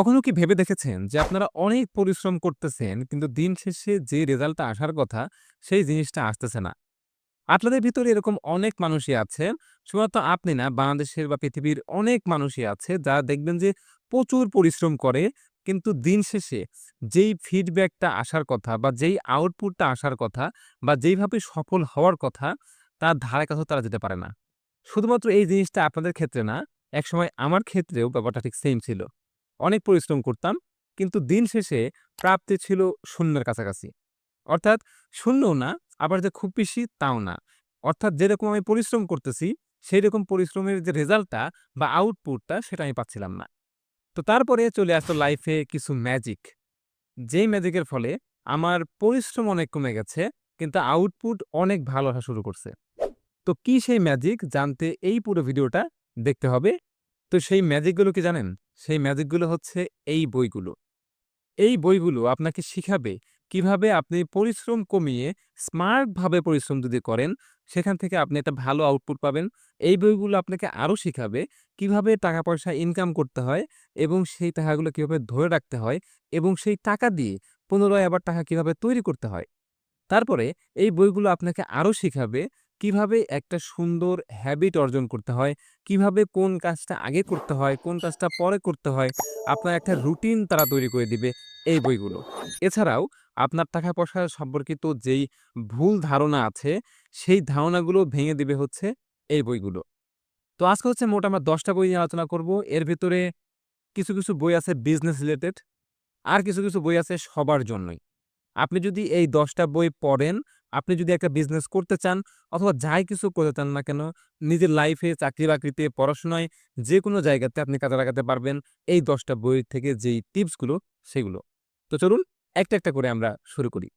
কখনো কি ভেবে দেখেছেন যে আপনারা অনেক পরিশ্রম করতেছেন কিন্তু দিন শেষে যে রেজাল্টটা আসার কথা সেই জিনিসটা আসতেছে না? আপনাদের ভিতরে এরকম অনেক মানুষই আছেন। শুধুমাত্র আপনি না বাংলাদেশের বা পৃথিবীর অনেক মানুষই আছে যারা দেখবেন যে প্রচুর পরিশ্রম করে কিন্তু দিন শেষে যেই ফিডব্যাকটা আসার কথা বা যেই আউটপুটটা আসার কথা বা যেইভাবে সফল হওয়ার কথা তার ধারে কাছেও তারা যেতে পারে না। শুধুমাত্র এই জিনিসটা আপনাদের ক্ষেত্রে না, একসময় আমার ক্ষেত্রেও ব্যাপারটা ঠিক সেম ছিল। অনেক পরিশ্রম করতাম কিন্তু দিন শেষে প্রাপ্তি ছিল শূন্যের কাছাকাছি। অর্থাৎ শূন্যও না, আবার যে খুব বেশি তাও না। অর্থাৎ যেরকম আমি পরিশ্রম করতেছি, সেইরকম পরিশ্রমের যে রেজাল্টটা বা আউটপুটটা সেটা আমি পাচ্ছিলাম না। তো তারপরে চলে আসলো লাইফে কিছু ম্যাজিক। যেই ম্যাজিকের ফলে আমার পরিশ্রম অনেক কমে গেছে কিন্তু আউটপুট অনেক ভালো আসা শুরু করছে। তো কি সেই ম্যাজিক জানতে এই পুরো ভিডিওটা দেখতে হবে। তো সেই ম্যাজিকগুলো কি জানেন? সেই ম্যাজিকগুলো হচ্ছে এই বইগুলো। এই বইগুলো আপনাকে শিখাবে কীভাবে আপনি পরিশ্রম কমিয়ে স্মার্টভাবে পরিশ্রম যদি করেন, সেখান থেকে আপনি একটা ভালো আউটপুট পাবেন। এই বইগুলো আপনাকে আরও শেখাবে কীভাবে টাকা-পয়সা ইনকাম করতে হয় এবং সেই টাকাগুলো কীভাবে ধরে রাখতে হয় এবং সেই টাকা দিয়ে পুনরায় আবার টাকা কীভাবে তৈরি করতে হয়। তারপরে এই বইগুলো আপনাকে আরও শিখাবে কীভাবে একটা সুন্দর হ্যাবিট অর্জন করতে হয়, কীভাবে কোন কাজটা আগে করতে হয়, কোন কাজটা পরে করতে হয়। আপনার একটা রুটিন তারা তৈরি করে দিবে এই বইগুলো। এছাড়াও আপনার টাকা-পয়সা সম্পর্কিত যেই ভুল ধারণা আছে, সেই ধারণাগুলো ভেঙে দিবে হচ্ছে এই বইগুলো। তো আজকে হচ্ছে মোট আমরা দশটা বই নিয়ে আলোচনা করব। এর ভিতরে কিছু, কিছু বই আছে বিজনেস রিলেটেড আর কিছু, কিছু বই আছে সবার জন্যই। আপনি যদি এই দশটা বই পড়েন, আপনি যদি একটা বিজনেস করতে চান অথবা যাই কিছু করতে চান না কেন, নিজের লাইফে, চাকরি-বাকরিতে, পড়াশোনায় যেকোনো জায়গাতে আপনি কাজে লাগাতে পারবেন এই ১০ টা বই থেকে যেই টিপসগুলো সেগুলো। তো চলুন একটা, একটা করে আমরা শুরু করি।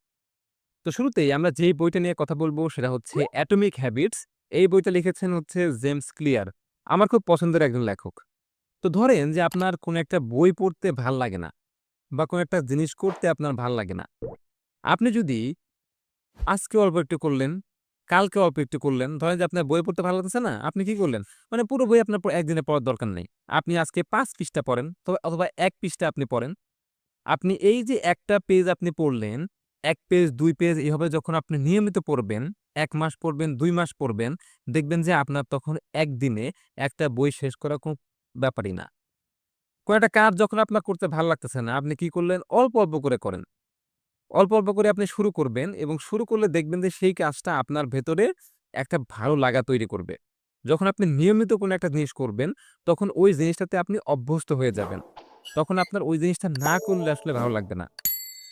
তো শুরুতেই আমরা যেই বইটা নিয়ে কথা বলব সেটা হচ্ছে 'অ্যাটমিক হ্যাবিটস'। এই বইটা লিখেছেন হচ্ছে জেমস ক্লিয়ার। আমার খুব পছন্দের একজন লেখক। তো ধরেন যে আপনার কোনো একটা বই পড়তে ভালো লাগে না বা কোনো একটা জিনিস করতে আপনার ভালো লাগে না। আপনি যদি আজকে অল্প একটু করলেন, কালকে অল্প একটু করলেন। ধরেন যে আপনার বই পড়তে ভালো লাগতেছে না, আপনি কি করলেন? মানে পুরো বই আপনার একদিনে পড়ার দরকার নেই। আপনি আজকে পাঁচ পৃষ্ঠা পড়েন তবে অথবা এক পৃষ্ঠা আপনি পড়েন। আপনি এই যে একটা পেজ আপনি পড়লেন, এক পেজ, দুই পেজ এভাবে যখন আপনি নিয়মিত পড়বেন, এক মাস পড়বেন, দুই মাস পড়বেন, দেখবেন যে আপনার তখন একদিনে একটা বই শেষ করা কোনো ব্যাপারই না। কোনো একটা কাজ যখন আপনার করতে ভালো লাগতেছে না, আপনি কি করলেন? অল্প, অল্প করে করেন। অল্প, অল্প করে আপনি শুরু করবেন এবং শুরু করলে দেখবেন যে সেই কাজটা আপনার ভেতরে একটা ভালো লাগা তৈরি করবে। যখন আপনি নিয়মিত কোনো একটা জিনিস করবেন, তখন ওই জিনিসটাতে আপনি অভ্যস্ত হয়ে যাবেন। তখন আপনার ওই জিনিসটা না করলে আসলে ভালো লাগবে না।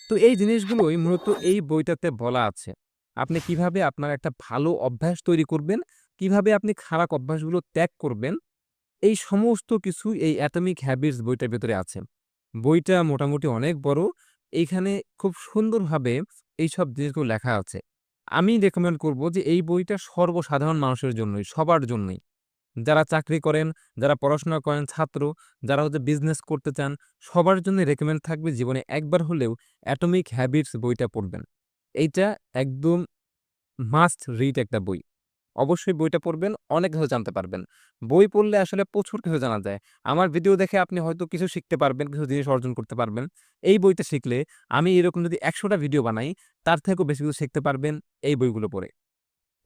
তো এই জিনিসগুলোই মূলত এই বইটাতে বলা আছে। আপনি কীভাবে আপনার একটা ভালো অভ্যাস তৈরি করবেন, কীভাবে আপনি খারাপ অভ্যাসগুলো ত্যাগ করবেন, এই সমস্ত কিছু এই 'অ্যাটমিক হ্যাবিটস' বইটার ভেতরে আছে। বইটা মোটামুটি অনেক বড়। এইখানে খুব সুন্দরভাবে এইসব জিনিসগুলো লেখা আছে। আমি রেকমেন্ড করব যে এই বইটা সর্বসাধারণ মানুষের জন্যই, সবার জন্যই। যারা চাকরি করেন, যারা পড়াশোনা করেন, ছাত্র, যারা হচ্ছে বিজনেস করতে চান, সবার জন্যই রেকমেন্ড থাকবে জীবনে একবার হলেও 'অ্যাটমিক হ্যাবিটস' বইটা পড়বেন। এইটা একদম মাস্ট রিড একটা বই। অবশ্যই বইটা পড়বেন, অনেক কিছু জানতে পারবেন। বই পড়লে আসলে প্রচুর কিছু জানা যায়। আমার ভিডিও দেখে আপনি হয়তো কিছু শিখতে পারবেন, কিছু জিনিস অর্জন করতে পারবেন। এই বইটা শিখলে আমি এরকম যদি একশোটা ভিডিও বানাই, তার থেকেও বেশি কিছু শিখতে পারবেন এই বইগুলো পড়ে।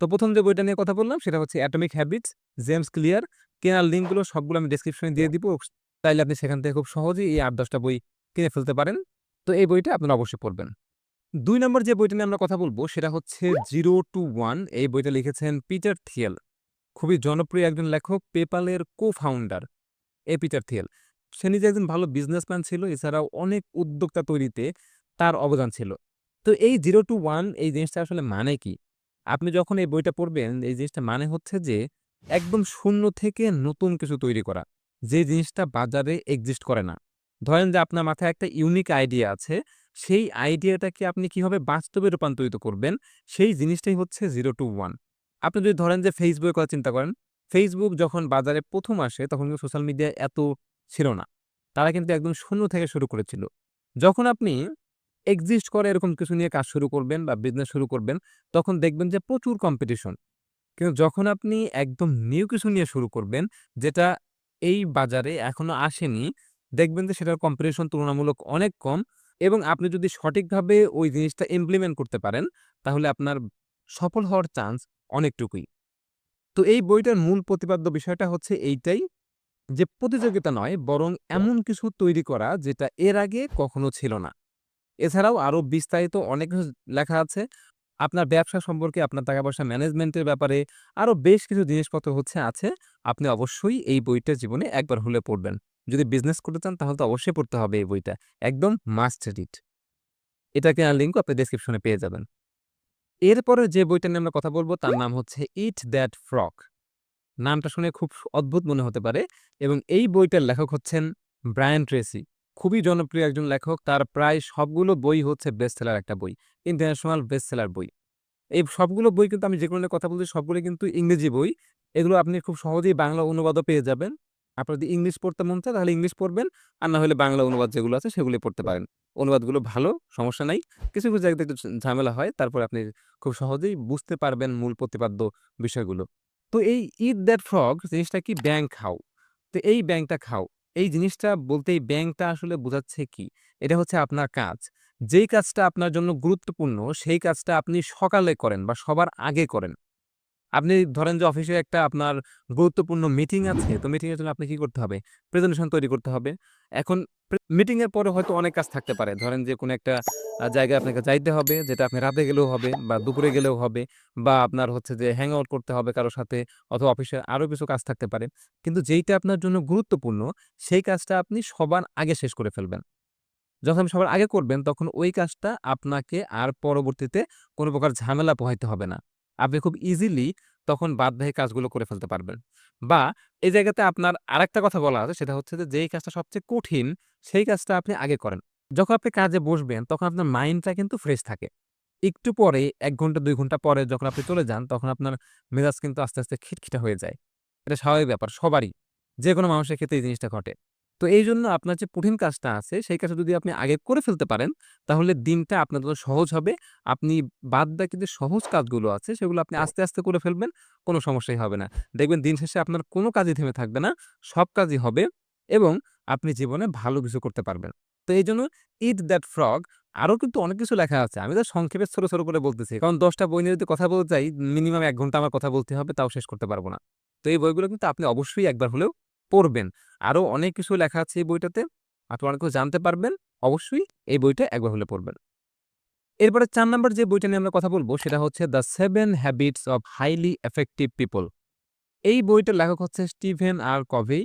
তো প্রথম যে বইটা নিয়ে কথা বললাম সেটা হচ্ছে 'অ্যাটমিক হ্যাবিটস' জেমস ক্লিয়ার। কেনার লিঙ্কগুলো সবগুলো আমি ডেসক্রিপশনে দিয়ে দিব। তাইলে আপনি সেখান থেকে খুব সহজেই এই ৮-১০ টা বই কিনে ফেলতে পারেন। তো এই বইটা আপনারা অবশ্যই পড়বেন। ২ নম্বর যে বইটা নিয়ে আমরা কথা বলব সেটা হচ্ছে 'জিরো টু ওয়ান' এই বইটা লিখেছেন পিটার থিয়েল। খুবই জনপ্রিয় একজন লেখক, পেপালের এর কো-ফাউন্ডার এই পিটার থিয়েল। সে নিজে একজন ভালো বিজনেসম্যান ছিল। এছাড়াও অনেক উদ্যোক্তা তৈরিতে তার অবদান ছিল। তো এই 'জিরো টু ওয়ান' এই জিনিসটা আসলে মানে কি? আপনি যখন এই বইটা পড়বেন, এই জিনিসটা মানে হচ্ছে যে একদম শূন্য থেকে নতুন কিছু তৈরি করা। যে জিনিসটা বাজারে এক্সিস্ট করে না। ধরেন যে আপনার মাথায় একটা ইউনিক আইডিয়া আছে। সেই আইডিয়াটাকে আপনি কীভাবে বাস্তবে রূপান্তরিত করবেন, সেই জিনিসটাই হচ্ছে 'জিরো টু ওয়ান'। আপনি যদি ধরেন যে এর কথা চিন্তা করেন। Facebook যখন বাজারে প্রথম আসে তখন কিন্তু সোশ্যাল মিডিয়া এত ছিল না। তারা কিন্তু একদম শূন্য থেকে শুরু করেছিল। যখন আপনি এক্সিস্ট করে এরকম কিছু নিয়ে কাজ শুরু করবেন বা বিজনেস শুরু করবেন, তখন দেখবেন যে প্রচুর কম্পিটিশন। কিন্তু যখন আপনি একদম নিউ কিছু নিয়ে শুরু করবেন, যেটা এই বাজারে এখনও আসেনি, দেখবেন যে সেটার কম্পিটিশন তুলনামূলক অনেক কম এবং আপনি যদি সঠিকভাবে ওই জিনিসটা ইমপ্লিমেন্ট করতে পারেন, তাহলে আপনার সফল হওয়ার চান্স অনেকটুকুই। তো এই বইটার মূল প্রতিপাদ্য বিষয়টা হচ্ছে এইটাই যে প্রতিযোগিতা নয় বরং এমন কিছু তৈরি করা যেটা এর আগে কখনো ছিল না। এছাড়াও আরও বিস্তারিত অনেক কিছু লেখা আছে। আপনার ব্যবসা সম্পর্কে, আপনার টাকা-পয়সা ম্যানেজমেন্টের ব্যাপারে আরও বেশ কিছু জিনিসপত্র হচ্ছে আছে। আপনি অবশ্যই এই বইটা জীবনে একবার হলে পড়বেন। যদি বিজনেস করতে চান, তাহলে তো অবশ্যই পড়তে হবে এই বইটা। একদম মাস্ট রিড। এটা কেনার লিঙ্কও আপনি ডেসক্রিপশনে পেয়ে যাবেন। এরপরে যে বইটা নিয়ে আমরা কথা বলব, তার নাম হচ্ছে 'ইট দ্যাট ফ্রক নামটা শুনে খুব অদ্ভুত মনে হতে পারে এবং এই বইটার লেখক হচ্ছেন ব্রায়ান ট্রেসি। খুবই জনপ্রিয় একজন লেখক। তার প্রায় সবগুলো বই হচ্ছে বেস্ট সেলার একটা বই। ইন্টারন্যাশনাল বেস্ট সেলার বই। এই সবগুলো বই কিন্তু আমি যেগুলো কথা বলছি সবগুলো কিন্তু ইংরেজি বই। এগুলো আপনি খুব সহজেই বাংলা অনুবাদও পেয়ে যাবেন। আপনার যদি ইংলিশ পড়তে মন চায় তাহলে ইংলিশ পড়বেন। আর না হলে বাংলা অনুবাদ যেগুলো আছে সেগুলোই পড়তে পারেন। অনুবাদগুলো ভালো, সমস্যা নাই। কিছু, কিছু জায়গাতে একটু ঝামেলা হয়। তারপরে আপনি খুব সহজেই বুঝতে পারবেন মূল প্রতিপাদ্য বিষয়গুলো। তো এই 'ইট দ্যাট ফ্রগ' জিনিসটা কি? ব্যাঙ খাও। তো এই ব্যাঙটা খাও। এই জিনিসটা বলতে এই ব্যাঙটা আসলে বোঝাচ্ছে কি? এটা হচ্ছে আপনার কাজ। যেই কাজটা আপনার জন্য গুরুত্বপূর্ণ সেই কাজটা আপনি সকালে করেন বা সবার আগে করেন। আপনি ধরেন যে অফিসে একটা আপনার গুরুত্বপূর্ণ মিটিং আছে। তো মিটিং এর জন্য আপনি কি করতে হবে? প্রেজেন্টেশন তৈরি করতে হবে। এখন প্রে মিটিং এর পরে হয়তো অনেক কাজ থাকতে পারে। ধরেন যে কোনো একটা জায়গায় আপনাকে যাইতে হবে, যেটা আপনি রাতে গেলেও হবে বা দুপুরে গেলেও হবে বা আপনার হচ্ছে যে হ্যাং আউট করতে হবে কারোর সাথে অথবা অফিসে আরও কিছু কাজ থাকতে পারে। কিন্তু যেইটা আপনার জন্য গুরুত্বপূর্ণ, সেই কাজটা আপনি সবার আগে শেষ করে ফেলবেন। যখন আপনি সবার আগে করবেন, তখন ওই কাজটা আপনাকে আর পরবর্তীতে কোনো প্রকার ঝামেলা পোহাইতে হবে না। আপনি খুব ইজিলি তখন বাদবাকি কাজগুলো করে ফেলতে পারবেন। বা এই জায়গাতে আপনার আরেকটা কথা বলা আছে সেটা হচ্ছে যে যেই কাজটা সবচেয়ে কঠিন সেই কাজটা আপনি আগে করেন। যখন আপনি কাজে বসবেন তখন আপনার মাইন্ডটা কিন্তু ফ্রেশ থাকে। একটু পরে এক ঘণ্টা দুই ঘণ্টা পরে যখন আপনি চলে যান তখন আপনার মেজাজ কিন্তু আস্তে, আস্তে খিটখিটা হয়ে যায়। এটা স্বাভাবিক ব্যাপার সবারই। যেকোনো মানুষের ক্ষেত্রে এই জিনিসটা ঘটে। তো এই জন্য আপনার যে কঠিন কাজটা আছে সেই কাজটা যদি আপনি আগে করে ফেলতে পারেন তাহলে দিনটা আপনার জন্য সহজ হবে। আপনি বাদবাকি যে সহজ কাজগুলো আছে সেগুলো আপনি আস্তে, আস্তে করে ফেলবেন। কোনো সমস্যাই হবে না। দেখবেন দিন শেষে আপনার কোনো কাজই থেমে থাকবে না। সব কাজই হবে এবং আপনি জীবনে ভালো কিছু করতে পারবেন। তো এই জন্য 'ইট দ্যাট ফ্রগ' আরও কিন্তু অনেক কিছু লেখা আছে। আমি তো সংক্ষেপে ছোট, ছোট করে বলতেছি। কারণ দশটা বই নিয়ে যদি কথা বলতে চাই মিনিমাম এক ঘণ্টা আমার কথা বলতে হবে তাও শেষ করতে পারব না। তো এই বইগুলো কিন্তু আপনি অবশ্যই একবার হলেও পড়বেন। আরও অনেক কিছু লেখা আছে এই বইটাতে। আপনি অনেক কিছু জানতে পারবেন। অবশ্যই এই বইটা একবার হলে পড়বেন। এরপরে চার নম্বর যে বইটা নিয়ে আমরা কথা বলব, সেটা হচ্ছে 'the seven habits of highly effective people'. এই বইটার লেখক হচ্ছে স্টিভেন আর কভি।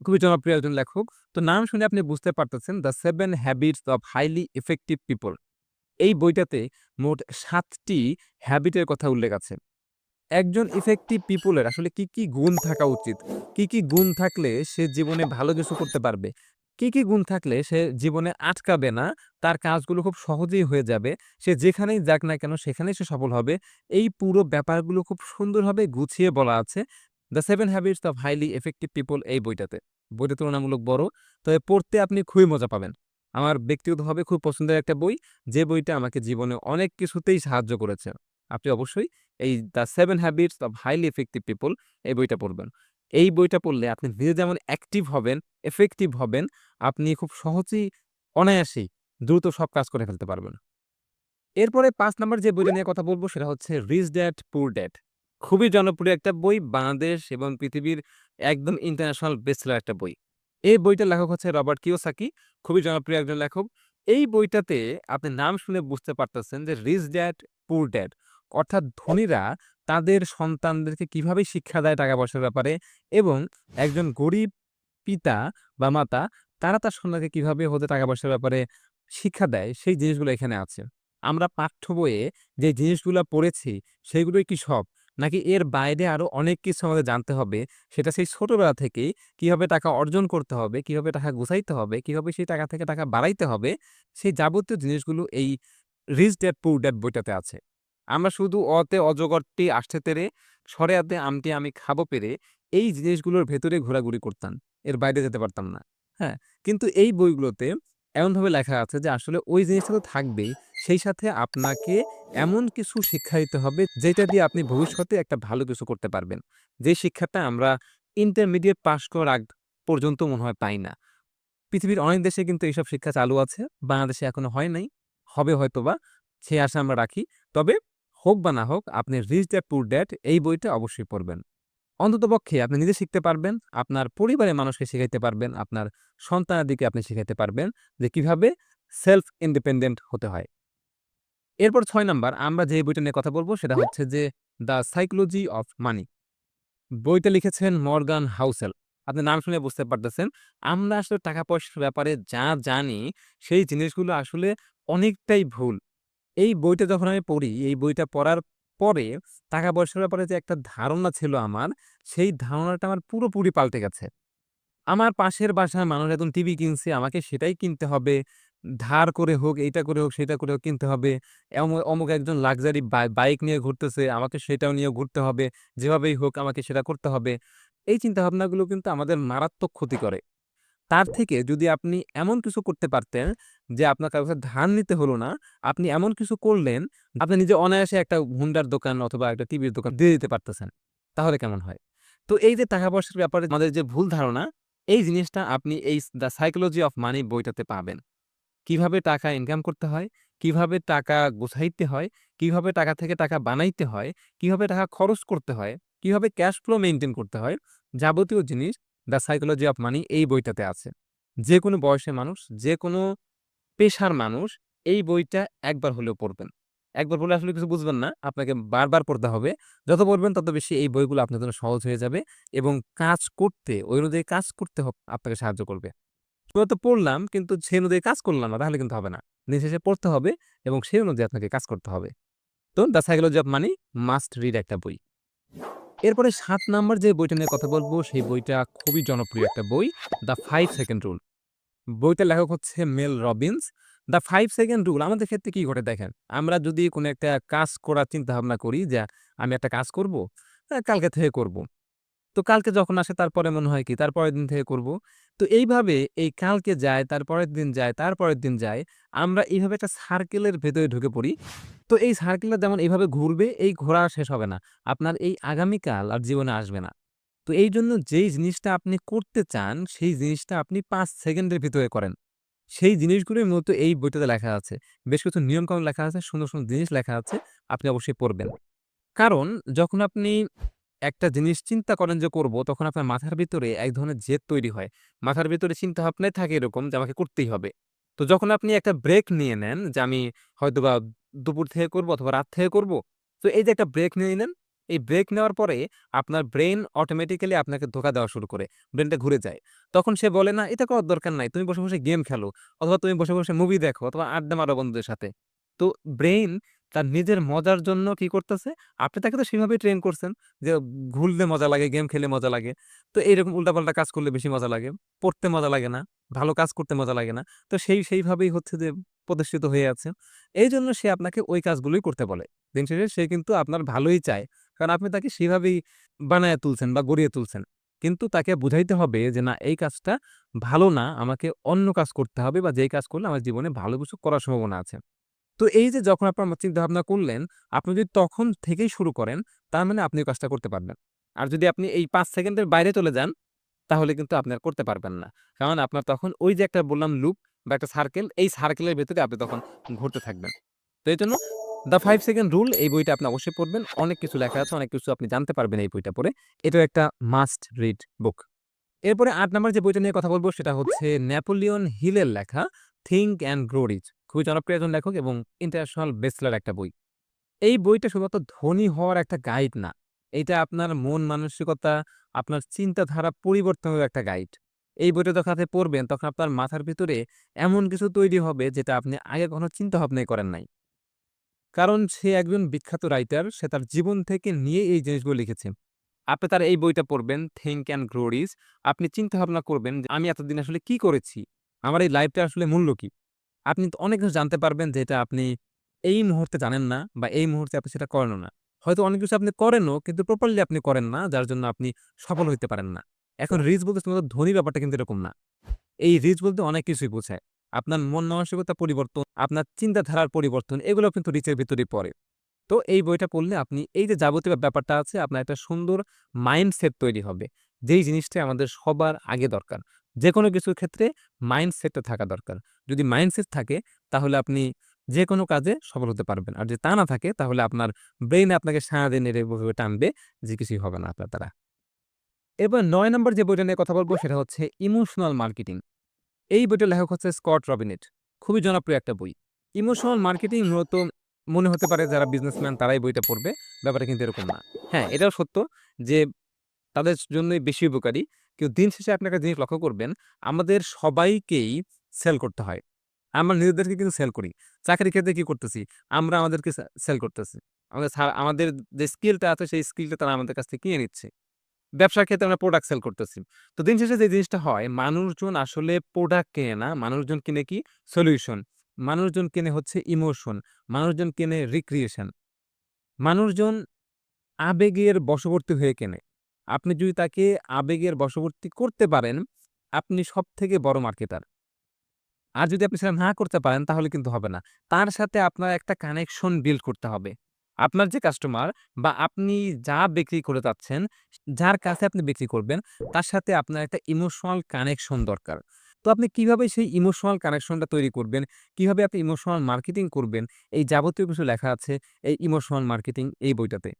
খুবই জনপ্রিয় একজন লেখক। তো নাম শুনে আপনি বুঝতে পারতেছেন 'the seven habits of highly effective people'. এই বইটাতে মোট সাতটি হ্যাবিটের কথা উল্লেখ আছে। একজন ইফেক্টিভ পিপল এর আসলে কি, কি গুণ থাকা উচিত? কি, কি গুণ থাকলে সে জীবনে ভালো কিছু করতে পারবে? কি, কি গুণ থাকলে সে জীবনে আটকাবে না? তার কাজগুলো খুব সহজেই হয়ে যাবে। সে যেখানেই যাক না কেন সেখানেই সে সফল হবে। এই পুরো ব্যাপারগুলো খুব সুন্দরভাবে গুছিয়ে বলা আছে 'the seven habits of highly effective people' এই বইটাতে। বইটা তুলনামূলক বড়। তবে পড়তে আপনি খুবই মজা পাবেন। আমার ব্যক্তিগতভাবে খুব পছন্দের একটা বই। যে বইটা আমাকে জীবনে অনেক কিছুতেই সাহায্য করেছে। আপনি অবশ্যই এই 'the seven habits of highly effective people' এই বইটা পড়বেন। এই বইটা পড়লে আপনি নিজে যেমন অ্যাক্টিভ হবেন, এফেক্টিভ হবেন, আপনি খুব সহজেই অনায়াসেই দ্রুত সব কাজ করে ফেলতে পারবেন। এরপরে পাঁচ নম্বর যে বইটা নিয়ে কথা বলব সেটা হচ্ছে 'রিচ ড্যাড পুর ড্যাড'। খুবই জনপ্রিয় একটা বই। বাংলাদেশ এবং পৃথিবীর একদম ইন্টারন্যাশনাল বেস্ট সেলার একটা বই। এই বইটার লেখক হচ্ছে রবার্ট কিওসাকি। খুবই জনপ্রিয় একজন লেখক। এই বইটাতে আপনি নাম শুনে বুঝতে পারতেছেন যে 'রিচ ড্যাড পুর ড্যাড' অর্থাৎ ধনীরা তাদের সন্তানদেরকে কীভাবে শিক্ষা দেয় টাকা-পয়সার ব্যাপারে এবং একজন গরিব পিতা বা মাতা তারা তার সন্তানকে কীভাবে হতে টাকা-পয়সার ব্যাপারে শিক্ষা দেয় সেই জিনিসগুলো এখানে আছে। আমরা পাঠ্য বইয়ে যে জিনিসগুলো পড়েছি সেগুলোই কি সব? নাকি এর বাইরে আরও অনেক কিছু আমাদের জানতে হবে? সেটা সেই ছোটবেলা থেকেই কীভাবে টাকা অর্জন করতে হবে, কীভাবে টাকা গুছাইতে হবে, কীভাবে সেই টাকা থেকে টাকা বাড়াইতে হবে, সেই যাবতীয় জিনিসগুলো এই 'রিচ ড্যাড পুর ড্যাড' বইটাতে আছে। আমরা শুধু অতে অজগরটি আসতে তেরে, সরে আতে আমটি আমি খাব পেরে এই জিনিসগুলোর ভেতরে ঘোরাঘুরি করতাম। এর বাইরে যেতে পারতাম না। হ্যাঁ? কিন্তু এই বইগুলোতে এমনভাবে লেখা আছে যে আসলে ওই জিনিসটা তো থাকবেই। সেই সাথে আপনাকে এমন কিছু শিক্ষা দিতে হবে যেটা দিয়ে আপনি ভবিষ্যতে একটা ভালো কিছু করতে পারবেন। যে শিক্ষাটা আমরা ইন্টারমিডিয়েট পাস করার আগ পর্যন্ত মনে হয় পাই না। পৃথিবীর অনেক দেশে কিন্তু এইসব শিক্ষা চালু আছে। বাংলাদেশে এখনও হয় নাই। হবে হয়তোবা। সে আশা আমরা রাখি। তবে হোক বা না হোক আপনি 'রিচ ড্যাড পুয়ার ড্যাড' এই বইটা অবশ্যই পড়বেন। অন্ততপক্ষে আপনি নিজে শিখতে পারবেন, আপনার পরিবারের মানুষকে শিখাইতে পারবেন, আপনার সন্তানাদিকে আপনি শিখাইতে পারবেন যে কীভাবে সেলফ ইন্ডিপেন্ডেন্ট হতে হয়। এরপর ছয় নাম্বার আমরা যে বইটা নিয়ে কথা বলব সেটা হচ্ছে যে 'দ্য সাইকোলজি অফ মানি'। বইটা লিখেছেন মর্গান হাউসেল। আপনি নাম শুনে বুঝতে পারতেছেন। আমরা আসলে টাকা-পয়সার ব্যাপারে যা জানি সেই জিনিসগুলো আসলে অনেকটাই ভুল। এই বইটা যখন আমি পড়ি, এই বইটা পড়ার পরে টাকা-পয়সার ব্যাপারে যে একটা ধারণা ছিল আমার, সেই ধারণাটা আমার পুরোপুরি পাল্টে গেছে। আমার পাশের বাসার মানুষ একদম টিভি কিনছে, আমাকে সেটাই কিনতে হবে। ধার করে হোক, এইটা করে হোক, সেটা করে হোক কিনতে হবে। অমুক একজন লাক্সারি বাইক নিয়ে ঘুরতেছে, আমাকে সেটাও নিয়ে ঘুরতে হবে। যেভাবেই হোক আমাকে সেটা করতে হবে। এই চিন্তাভাবনাগুলো কিন্তু আমাদের মারাত্মক ক্ষতি করে। তার থেকে যদি আপনি এমন কিছু করতে পারতেন যে আপনার কাছে ধার নিতে হলো না, আপনি এমন কিছু করলেন, আপনি নিজে অনায়াসে একটা হুন্ডার দোকান অথবা একটা টিভির দোকান দিয়ে দিতে পারতেছেন। তাহলে কেমন হয়? তো এই যে টাকা-পয়সার ব্যাপারে আমাদের যে ভুল ধারণা, এই জিনিসটা আপনি এই 'দ্য সাইকোলজি অফ মানি' বইটাতে পাবেন। কীভাবে টাকা ইনকাম করতে হয়, কীভাবে টাকা গুছাইতে হয়, কীভাবে টাকা থেকে টাকা বানাইতে হয়, কীভাবে টাকা খরচ করতে হয়, কীভাবে ক্যাশ ফ্লো মেনটেন করতে হয়, যাবতীয় জিনিস 'দ্য সাইকোলজি অফ মানি' এই বইটাতে আছে। যেকোনো বয়সের মানুষ, যেকোনো পেশার মানুষ এই বইটা একবার হলেও পড়বেন। একবার পড়লে আসলে কিছু বুঝবেন না। আপনাকে বারবার পড়তে হবে। যত পড়বেন তত বেশি এই বইগুলো আপনার জন্য সহজ হয়ে যাবে এবং কাজ করতে, ওই অনুযায়ী কাজ করতে আপনাকে সাহায্য করবে। শুধুমাত্র পড়লাম কিন্তু সেই অনুযায়ী কাজ করলাম না তাহলে কিন্তু হবে না। দিন শেষে পড়তে হবে এবং সেই অনুযায়ী আপনাকে কাজ করতে হবে। তো 'the psychology of money' must read একটা বই। এরপরে সাত নাম্বার যে বইটা নিয়ে কথা বলব সেই বইটা খুবই জনপ্রিয় একটা বই 'দ্য ফাইভ সেকেন্ড রুল'। বইটার লেখক হচ্ছে Mel Robbins 'the five second rule' আমাদের ক্ষেত্রে কি ঘটে দেখেন, আমরা যদি কোনো একটা কাজ করার চিন্তা ভাবনা করি যে আমি একটা কাজ করব, আ কালকে থেকে করব। তো কালকে যখন আসে তারপরে মনে হয় কি তারপরের দিন থেকে করব। তো এইভাবে এই কালকে যায়, তারপরের দিন যায়, তারপরের দিন যায়। আমরা এইভাবে একটা সার্কেলের ভেতরে ঢুকে পড়ি। তো এই সার্কেলটা যেমন এইভাবে ঘুরবে, এই ঘোরা শেষ হবে না। আপনার এই আগামীকাল আর জীবনে আসবে না। তো এই জন্য যেই জিনিসটা আপনি করতে চান, সেই জিনিসটা আপনি পাঁচ সেকেন্ডের ভিতরে করেন। সেই জিনিসগুলোই মূলত এই বইটাতে লেখা আছে। বেশ কিছু নিয়মকানুন লেখা আছে, সুন্দর, সুন্দর জিনিস লেখা আছে। আপনি অবশ্যই পড়বেন। কারণ যখন আপনি একটা জিনিস চিন্তা করেন যে করব, তখন আপনার মাথার ভিতরে এক ধরনের জেদ তৈরি হয়। মাথার ভেতরে চিন্তাভাবনাই থাকে এরকম যে আমাকে করতেই হবে। তো যখন আপনি একটা ব্রেক নিয়ে নেন যে আমি হয়তোবা দুপুর থেকে করব অথবা রাত থেকে করব। তো এই যে একটা ব্রেক নিয়ে নেন এই ব্রেক নেওয়ার পরে আপনার ব্রেইন অটোমেটিক্যালি আপনাকে ধোঁকা দেওয়া শুরু করে। ব্রেইনটা ঘুরে যায়। তখন সে বলে না এটা করার দরকার নাই। তুমি বসে, বসে গেম খেলো অথবা তুমি বসে, বসে মুভি দেখো অথবা আড্ডা মারো বন্ধুদের সাথে। তো ব্রেইন তার নিজের মজার জন্য কি করতেছে? আপনি তাকে তো সেভাবেই ট্রেন করছেন যে ঘুরলে মজা লাগে, গেম খেলে মজা লাগে। তো এইরকম উল্টাপাল্টা কাজ করলে বেশি মজা লাগে। পড়তে মজা লাগে না। ভালো কাজ করতে মজা লাগে না। তো সেই সেইভাবেই হচ্ছে যে প্রতিষ্ঠিত হয়ে আছে। এই জন্য সে আপনাকে ওই কাজগুলোই করতে বলে। দিন শেষে সে কিন্তু আপনার ভালোই চায়। কারণ আপনি তাকে সেভাবেই বানায় তুলছেন বা গড়িয়ে তুলছেন। কিন্তু তাকে বুঝাইতে হবে যে না এই কাজটা ভালো না, আমাকে অন্য কাজ করতে হবে বা যেই কাজ করলে আমার জীবনে ভালো কিছু করার সম্ভাবনা আছে। তো এই যে যখন আপনার চিন্তাভাবনা করলেন, আপনি যদি তখন থেকেই শুরু করেন, তার মানে আপনি কাজটা করতে পারবেন। আর যদি আপনি এই পাঁচ সেকেন্ডের বাইরে চলে যান, তাহলে কিন্তু আপনি আর করতে পারবেন না। কারণ আপনার তখন ওই যে একটা বললাম লুপ বা একটা সার্কেল, এই সার্কেলের ভেতরে আপনি তখন ঘুরতে থাকবেন। তো এই জন্য 'দ্য ফাইভ সেকেন্ড রুল' এই বইটা আপনি অবশ্যই পড়বেন। অনেক কিছু লেখা আছে, অনেক কিছু আপনি জানতে পারবেন এই বইটা পড়ে। এটা একটা মাস্ট রিড বুক। এরপরে আট নাম্বার যে বইটা নিয়ে কথা বলব সেটা হচ্ছে নেপোলিয়ন হিলের লেখা 'থিংক অ্যান্ড গ্রো রিচ' খুবই জনপ্রিয় একজন লেখক এবং ইন্টারন্যাশনাল বেস্টসেলার একটা বই। এই বইটা শুধুমাত্র ধনী হওয়ার একটা গাইড না। এইটা আপনার মন মানসিকতা, আপনার চিন্তাধারা পরিবর্তনের একটা গাইড। এই বইটা যখন আপনি পড়বেন তখন আপনার মাথার ভিতরে এমন কিছু তৈরি হবে যেটা আপনি আগে কখনো চিন্তা ভাবনাই করেন নাই। কারণ সে একজন বিখ্যাত রাইটার। সে তার জীবন থেকে নিয়ে এই জিনিসগুলো লিখেছে। আপনি তার এই বইটা পড়বেন 'থিংক অ্যান্ড গ্রো রিচ' আপনি চিন্তা ভাবনা করবেন যে আমি এতদিন আসলে কি করেছি? আমার এই লাইফটা আসলে মূল্য কি? আপনি অনেক কিছু জানতে পারবেন যেটা আপনি এই মুহূর্তে জানেন না বা এই মুহূর্তে আপনি সেটা করেনও না। হয়তো অনেক কিছু আপনি করেনও কিন্তু প্রপারলি আপনি করেন না যার জন্য আপনি সফল হইতে পারেন না। এখন রিচ বলতে শুধুমাত্র ধনী ব্যাপারটা কিন্তু এরকম না। এই রিচ বলতে অনেক কিছুই বোঝায়। আপনার মন মানসিকতা পরিবর্তন, আপনার চিন্তাধারার পরিবর্তন এগুলো কিন্তু রিচের ভিতরেই পড়ে। তো এই বইটা পড়লে আপনি এই যে যাবতীয় ব্যাপারটা আছে আপনার একটা সুন্দর মাইন্ডসেট তৈরি হবে। যেই জিনিসটা আমাদের সবার আগে দরকার। যেকোনো কিছুর ক্ষেত্রে মাইন্ডসেটটা থাকা দরকার। যদি মাইন্ডসেট থাকে তাহলে আপনি যেকোনো কাজে সফল হতে পারবেন। আর যদি তা না থাকে তাহলে আপনার ব্রেইন আপনাকে সারাদিন এভাবে টানবে যে কিছুই হবে না আপনার দ্বারা। এবার ৯ নম্বর যে বইটা নিয়ে কথা বলব সেটা হচ্ছে ইমোশনাল মার্কেটিং। এই বইটার লেখক হচ্ছে স্কট রবিনেট। খুবই জনপ্রিয় একটা বই। ইমোশনাল মার্কেটিং মূলত মনে হতে পারে যারা বিজনেসম্যান তারাই বইটা পড়বে। ব্যাপারটা কিন্তু এরকম না। হ্যাঁ, এটাও সত্য যে তাদের জন্যই বেশি উপকারী। কিন্তু দিন শেষে আপনি একটা জিনিস লক্ষ্য করবেন, আমাদের সবাইকেই সেল করতে হয়। আমরা নিজেদেরকে কিন্তু সেল করি। চাকরির ক্ষেত্রে কি করতেছি? আমরা আমাদেরকে সেল করতেছি। আমাদের আমাদের যে স্কিলটা আছে সেই স্কিলটা তারা আমাদের কাছ থেকে কিনে নিচ্ছে। ব্যবসার ক্ষেত্রে আমরা প্রোডাক্ট সেল করতেছি। তো দিন শেষে যে জিনিসটা হয় মানুষজন আসলে প্রোডাক্ট কেনে না। মানুষজন কিনে কি? সলিউশন। মানুষজন কেনে হচ্ছে ইমোশন। মানুষজন কেনে রিক্রিয়েশন। মানুষজন আবেগের বশবর্তী হয়ে কেনে। আপনি যদি তাকে আবেগের বশবর্তী করতে পারেন, আপনি সব থেকে বড় মার্কেটার। আর যদি আপনি সেটা না করতে পারেন তাহলে কিন্তু হবে না। তার সাথে আপনার একটা কানেকশন বিল্ড করতে হবে। আপনার যে কাস্টমার বা আপনি যা বিক্রি করে যাচ্ছেন, যার কাছে আপনি বিক্রি করবেন, তার সাথে আপনার একটা ইমোশনাল কানেকশন দরকার। তো আপনি কীভাবে সেই ইমোশনাল কানেকশনটা তৈরি করবেন, কীভাবে আপনি ইমোশনাল মার্কেটিং করবেন, এই যাবতীয় কিছু লেখা আছে এই ইমোশনাল মার্কেটিং এই বইটাতে।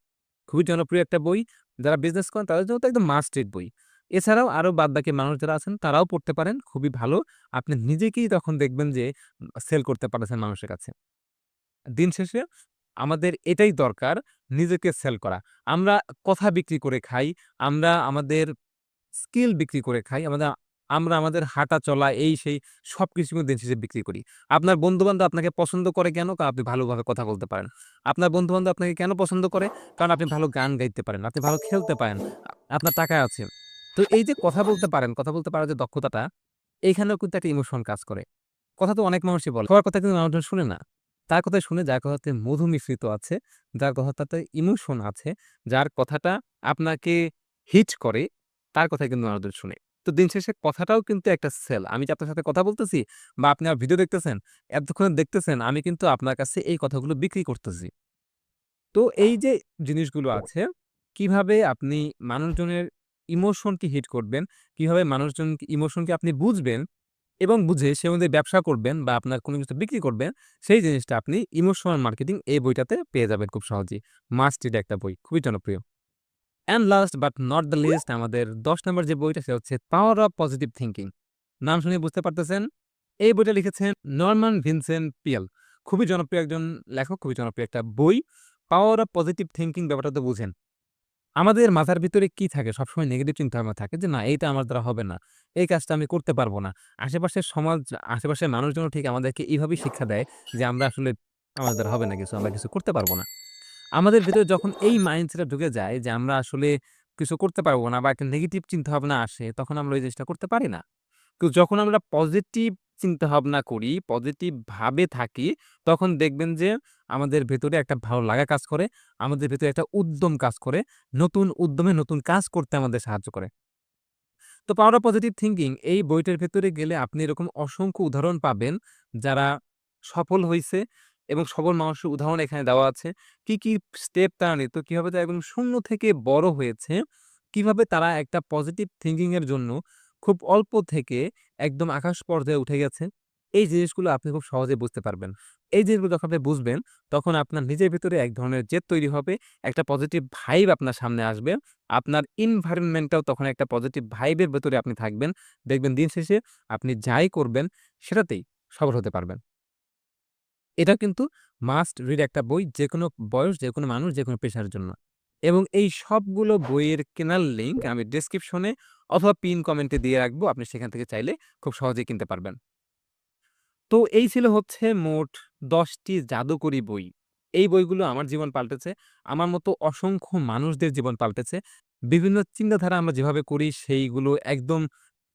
খুবই জনপ্রিয় একটা বই। যারা বিজনেস করেন তাদের জন্য তো একদম মাস্ট রিড বই। এছাড়াও আরও বাদবাকি মানুষ যারা আছেন তারাও পড়তে পারেন। খুবই ভালো। আপনি নিজেকেই তখন দেখবেন যে সেল করতে পারছেন মানুষের কাছে। দিন শেষে আমাদের এটাই দরকার নিজেকে সেল করা। আমরা কথা বিক্রি করে খাই, আমরা আমাদের স্কিল বিক্রি করে খাই, আমাদের আমরা আমাদের হাঁটা চলা এই সেই সবকিছু কিন্তু দিন শেষে বিক্রি করি। আপনার বন্ধু-বান্ধব আপনাকে পছন্দ করে কেন? কারণ আপনি ভালোভাবে কথা বলতে পারেন। আপনার বন্ধু-বান্ধব আপনাকে কেন পছন্দ করে? কারণ আপনি ভালো গান গাইতে পারেন, আপনি ভালো খেলতে পারেন, আপনার টাকা আছে। তো এই যে কথা বলতে পারেন, কথা বলতে পারার যে দক্ষতাটা, এইখানেও কিন্তু একটা ইমোশন কাজ করে। কথা তো অনেক মানুষই বলে। সবার কথা কিন্তু মানুষজন শুনে না। তার কথাই শুনে যার কথাতে মধু মিশ্রিত আছে, যার কথাটাতে ইমোশন আছে, যার কথাটা আপনাকে হিট করে, তার কথাই কিন্তু মানুষজন শুনে। তো দিন শেষে কথাটাও কিন্তু একটা সেল। আমি যে আপনার সাথে কথা বলতেছি বা আপনি আমার ভিডিও দেখতেছেন, এতক্ষণে দেখতেছেন আমি কিন্তু আপনার কাছে এই কথাগুলো বিক্রি করতেছি। তো এই যে জিনিসগুলো আছে, কীভাবে আপনি মানুষজনের ইমোশনকে হিট করবেন, কীভাবে মানুষজন ইমোশনকে আপনি বুঝবেন এবং বুঝে সে অনুযায়ী ব্যবসা করবেন বা আপনার কোনো কিছু বিক্রি করবেন, সেই জিনিসটা আপনি ইমোশনাল মার্কেটিং এই বইটাতে পেয়ে যাবেন খুব সহজেই। মাস্ট রিড একটা বই। খুবই জনপ্রিয়। And last but not the least আমাদের ১০ নম্বর যে বইটা সেটা হচ্ছে 'পাওয়ার অফ পজিটিভ থিংকিং'। নাম শুনে বুঝতে পারতেছেন, এই বইটা লিখেছেন নরমান ভিনসেন্ট পিয়েল। খুবই জনপ্রিয় একজন লেখক, খুবই জনপ্রিয় একটা বই। 'পাওয়ার অফ পজিটিভ থিংকিং' ব্যাপারটা তো বুঝেন। আমাদের মাথার ভিতরে কি থাকে? সবসময় নেগেটিভ চিন্তাভাবনা থাকে যে, "না, এইটা আমার দ্বারা হবে না। এই কাজটা আমি করতে পারব না।" আশেপাশের সমাজ, আশেপাশের মানুষজনও ঠিক আমাদেরকে এইভাবেই শিক্ষা দেয় যে, আমরা আসলে আমাদের হবে না কিছু, আমরা কিছু করতে পারব না। আমাদের ভেতরে যখন এই মাইন্ডসেটটা ঢুকে যায় যে, আমরা আসলে কিছু করতে পারব না বা একটা নেগেটিভ চিন্তাভাবনা আসে, তখন আমরা ওই জিনিসটা করতে পারি না। কিন্তু যখন আমরা পজিটিভ চিন্তাভাবনা করি, পজিটিভ ভাবে থাকি, তখন দেখবেন যে আমাদের ভেতরে একটা ভালো লাগা কাজ করে, আমাদের ভেতরে একটা উদ্যম কাজ করে, নতুন উদ্যমে নতুন কাজ করতে আমাদের সাহায্য করে। তো 'পাওয়ার অফ পজিটিভ থিংকিং' এই বইটার ভেতরে গেলে আপনি এরকম অসংখ্য উদাহরণ পাবেন, যারা সফল হইছে এবং সফল মানুষের উদাহরণ এখানে দেওয়া আছে। কি, কি স্টেপ তারা নিত, কীভাবে তারা একদম শূন্য থেকে বড় হয়েছে, কীভাবে তারা একটা পজিটিভ থিংকিং এর জন্য খুব অল্প থেকে একদম আকাশ পর্যায়ে উঠে গেছে। এই জিনিসগুলো আপনি খুব সহজেই বুঝতে পারবেন। এই জিনিসগুলো যখন আপনি বুঝবেন, তখন আপনার নিজের ভেতরে এক ধরনের জেদ তৈরি হবে, একটা পজিটিভ ভাইব আপনার সামনে আসবে। আপনার এনভায়রনমেন্টটাও তখন একটা পজিটিভ ভাইবের ভেতরে আপনি থাকবেন। দেখবেন দিন শেষে আপনি যাই করবেন, সেটাতেই সফল হতে পারবেন। এটা কিন্তু মাস্ট রিড একটা বই, যেকোনো বয়স, যেকোনো মানুষ, যেকোনো পেশার জন্য। এবং এই সবগুলো বইয়ের কেনার লিঙ্ক আমি ডেসক্রিপশনে অথবা পিন কমেন্টে দিয়ে রাখব। আপনি সেখান থেকে চাইলে খুব সহজেই কিনতে পারবেন। তো এই ছিল হচ্ছে মোট ১০ টি জাদুকরি বই। এই বইগুলো আমার জীবন পাল্টেছে। আমার মতো অসংখ্য মানুষদের জীবন পাল্টেছে। বিভিন্ন চিন্তাধারা আমরা যেভাবে করি সেইগুলো একদম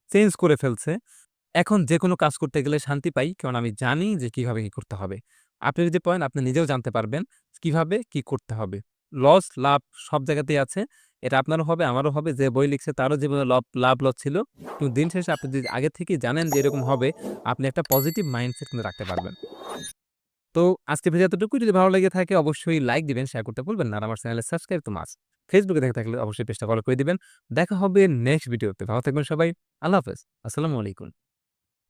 চেঞ্জ করে ফেলছে। এখন যেকোনো কাজ করতে গেলে শান্তি পাই। কারণ আমি জানি যে কীভাবে কি করতে হবে। আপনি যদি পড়েন আপনি নিজেও জানতে পারবেন কীভাবে কি করতে হবে। লস, লাভ সব জায়গাতেই আছে। এটা আপনারও হবে, আমারও হবে। যে বই লিখছে তারও জীবনে লভ লাভ লস ছিল। কিন্তু দিন শেষে আপনি যদি আগে থেকেই জানেন যে এরকম হবে, আপনি একটা পজিটিভ মাইন্ডসেট কিন্তু রাখতে পারবেন। তো আজকে ভিডিও এতটুকুই। যদি ভালো লেগে থাকে অবশ্যই লাইক দিবেন, শেয়ার করতে ভুলবেন না। আমার চ্যানেলে সাবস্ক্রাইব তো মাস ফেসবুকে দেখে থাকলে অবশ্যই পেজটা ফলো করে দিবেন। দেখা হবে নেক্সট ভিডিওতে। ভালো থাকবেন সবাই। আল্লাহ হাফেজ। আসসালামু আলাইকুম।